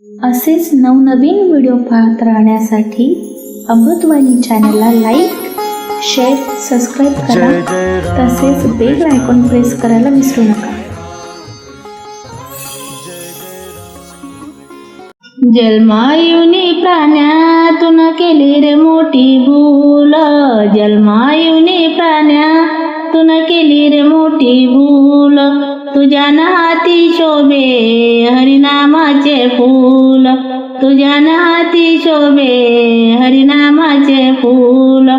असेच नवनवीन व्हिडिओ पाहत राहण्यासाठी अमृतवाणी चॅनलला लाईक शेअर सबस्क्राईब करा. तसेच बेल आयकॉन प्रेस करायला विसरू नका. जन्मायुनी प्राण्यातून केली रे मोठी भूल. जन्मायुनी प्राण्यातून केली रे मोठी भूल. तुझ्या हाती शोभे हरिनामाचे फूल. तुझ्या हाती शोभे हरिनामाचे फूल.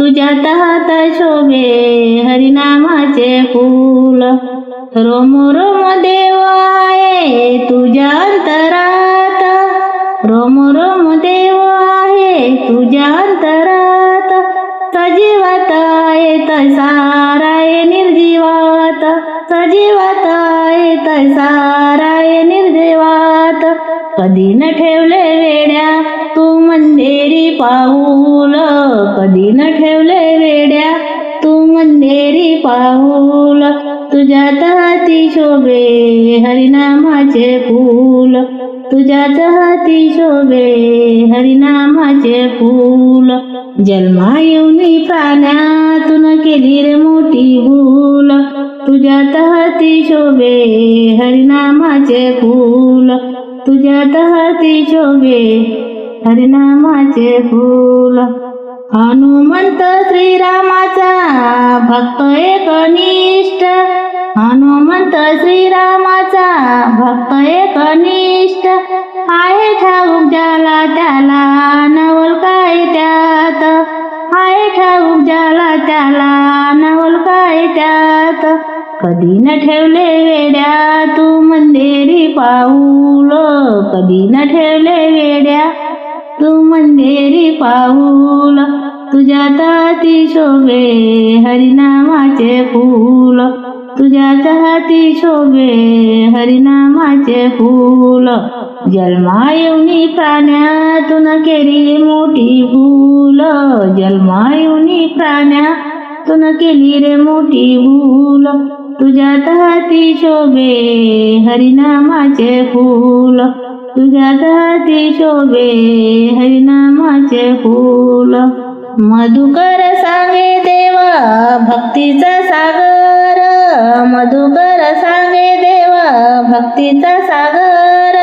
तुझ्या हात शोभे हरिनामाचे फूल. रोम रोम देव आहे तुझ्या अंतरात. रोम रोम देव आहे तुझ्या अंतरात. सजीवत आहे तसाराय सजीवात आहे साराय निर्जीवात कधी न ठेवले वेड्या तू मंदेरी पाऊल. कधी न ठेवले वेड्या तू मंदेरी पाऊल. तुझ्यात हाती शोभे हरिनामाचे फूल. तुझ्यात हाती शोभे हरिनामाचे फूल. जन्मा येऊनी प्राण्यातून केली रे मोठी भूल. तुझ्यात हाती शोभे हरिनामाचे फूल. तुझ्यात हाती शोभे हरिनामाचे फूल. हनुमंत श्रीरामाचा भक्त एकनिष्ठ हनुमंत श्रीरामाचा भक्त एकनिष्ठ आहे ठाऊक ज्याला त्याला कधी न ठेवले वेड्या तू मंदेरी पाऊल. कधी न ठेवले वेड्या तू मंदेरी पाऊल. तुझ्या ताती शोभे हरिनामाचे फूल. तुझ्या हाती शोभे हरिनामाचे फूल. जन्मा येऊनी प्राण्यातून केली मोठी भूल. जन्मा येऊनी प्राण्यातून केली रे मोठी भूल. तुझ्या हाती शोभे हरिनामाचे फूल. तुझ्या हाती शोभे हरिनामाचे फूल. मधुकर सांगे देवा भक्तीचा सागर. मधुकर सांगे देवा भक्तीचा सागर.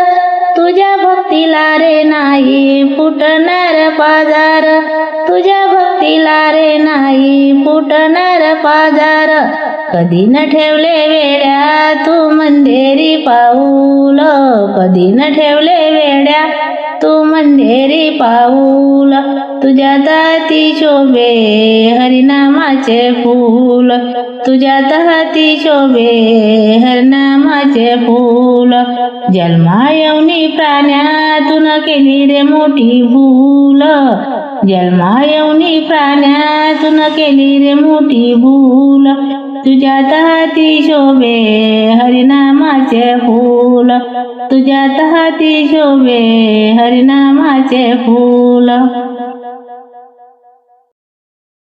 तुझ्या भक्तीला रे नाही फुटणार पाजार तुझ्या तिला रे नाही फुटणार पाजार. कधी न ठेवले वेड्या तू मंदेरी पाऊल. कधी न ठेवले वेड्या तू मंदेरी पाऊल तुझ्या दाती शोभे हरिनामाचे फूल. तुझ्या दाती शोभे हरिनामाचे फूल. जन्मायवनी प्राण्यातून केली रे मोठी भूल. जन्मायवनी प्राण्यातून केली रे मोठी भूल. तुझ्या तहाती शोभे हरिनामाचे फूल. तुझ्या तहाती शोभे हरिनामाचे फूल.